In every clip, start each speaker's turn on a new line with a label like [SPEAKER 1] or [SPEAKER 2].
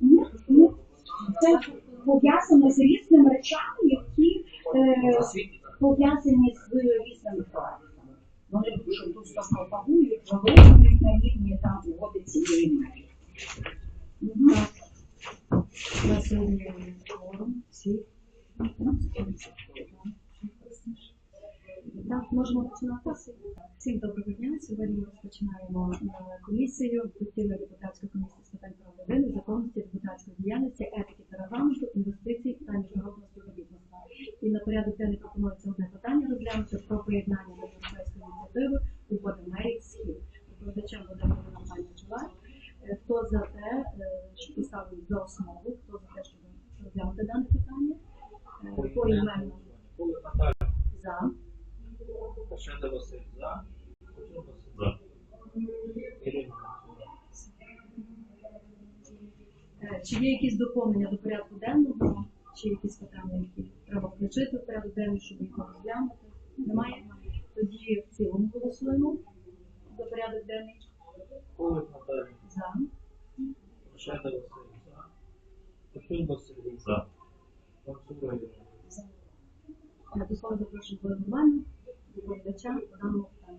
[SPEAKER 1] Мгм, мгм. Це пов'язано з різними речами, які е, пов'язані з різними проектами. Вони дуже дуже пропагують, виловлюють на рівні там угоди цієї мерії.
[SPEAKER 2] Так, можемо починати. Всім доброго дня. Сьогодні ми розпочинаємо е, комісію, постійна депутатська комісія питань законності, депутатської діяльності, етики та регламенту, інвестицій та міжнародного співробітництва. І на порядок денний пропонується одне питання розглянути про приєднання до європейської ініціативи угоди мерії схід. Доповідачем буде Пані Чулай. Е, Хто за те, е, щоб поставити за основу, хто за те, щоб розглянути дане питання? Е, Поіменно за.
[SPEAKER 3] Шенда Василь за.
[SPEAKER 4] За.
[SPEAKER 3] Ірина.
[SPEAKER 2] Е, Чи є якісь доповнення до порядку денного, чи якісь питання, які треба включити в порядок денний, щоб їх розглянути? Немає? Тоді в цілому голосуємо за порядок денний.
[SPEAKER 3] Наталія.
[SPEAKER 2] За.
[SPEAKER 3] Шенда Василь за. Кучур Василь
[SPEAKER 4] За.
[SPEAKER 2] До слова запрошую Івана, доповідача по даному питанню.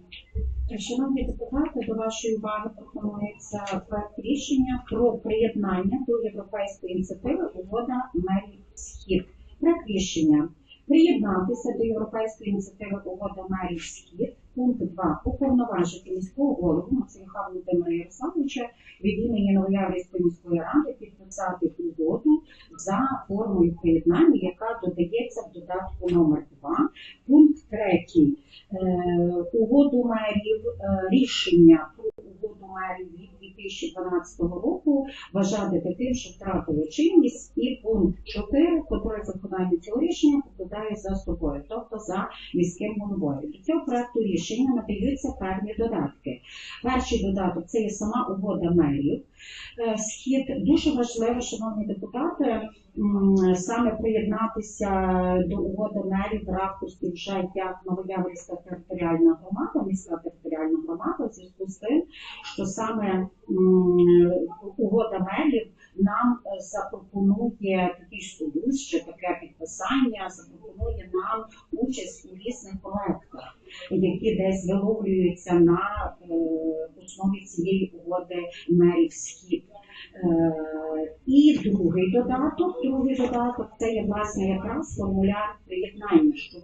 [SPEAKER 1] Шановні депутати, до вашої уваги пропонується проект рішення про приєднання до європейської ініціативи угода мерії Схід. Проект рішення приєднатися до європейської ініціативи угода мерії Схід. Пункт 2. Уповноважити міського голову Мацеюха Володимира Ярославовича від імені Новояврівської міської ради підписати за формою поєднання, яка додається в додатку номер 2. Пункт 3 е, угоду мерів, е, рішення про угоду мерів 2012 року вважати таким, що втратило чинність, і пункт 4, котрий виконання цього рішення покладає за собою, тобто за міським головою. До цього проекту рішення надаються певні додатки. Перший додаток це є сама угода мерів. Е, Схід дуже важливо, шановні депутати, саме приєднатися до угоди мерів в ракурсі вже як Новояврівська територіальна громада, міська територіальна громада, в зв'язку з тим, що саме угода мерів нам е, запропонує такий союз, чи таке підписання, запропонує нам участь у різних проектах, які десь виловлюються на е, основі цієї угоди мерів схід. Е, І другий додаток, другий додаток це є власне якраз формуляр приєднання, що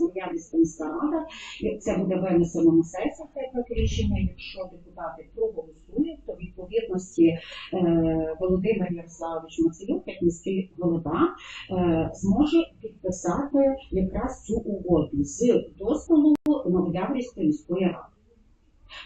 [SPEAKER 1] Новояврівська міська як це буде винесено на сесіях як рішення, якщо депутати проголосують, то відповідності е, Володимир Ярославович Мацелюк, як міський голова, е, зможе підписати якраз цю угоду з дозволу Новояврівської міської ради.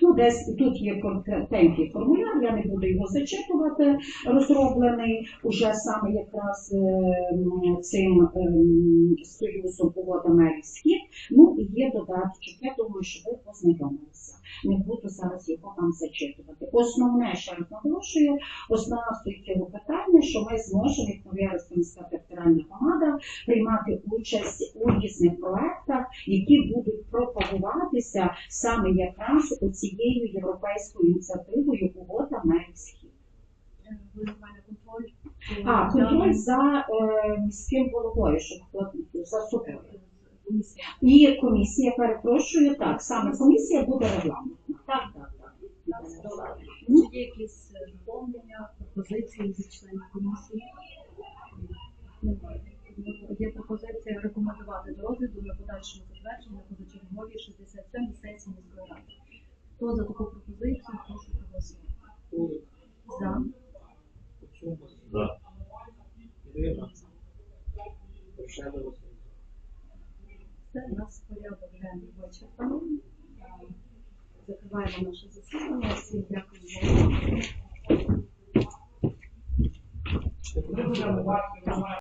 [SPEAKER 1] Ну, десь тут є коротенький формуляр, я не буду його зачитувати, розроблений уже саме якраз ем, цим ем, союзом мерів схід. Ну і є додаточок. Я думаю, що ви познайомилися. Не буду зараз його вам зачитувати. Основне, раз наголошую, основна суть цього питання, що ми зможемо, як Новоярська міська територіальна приймати участь у різних проектах, які будуть пропагуватися саме якраз цією європейською ініціативою угода мерів схід. А контроль за е, міським головою, щоб за.
[SPEAKER 2] Комісія.
[SPEAKER 1] І комісія, перепрошую, так, саме комісія буде регламентна. Так, так, так.
[SPEAKER 2] Чи є якісь доповнення, пропозиції від членів комісії? Немає. Є пропозиція рекомендувати до розгляду на подальшому затвердженні на позачерговій 67 сесії міської ради. Хто за таку пропозицію, прошу проголосувати. За.
[SPEAKER 4] За.
[SPEAKER 3] Ірина. Шенда
[SPEAKER 2] Це у нас порядок денний вичерпаний. Закриваємо наше засідання. Всім дякую за увагу.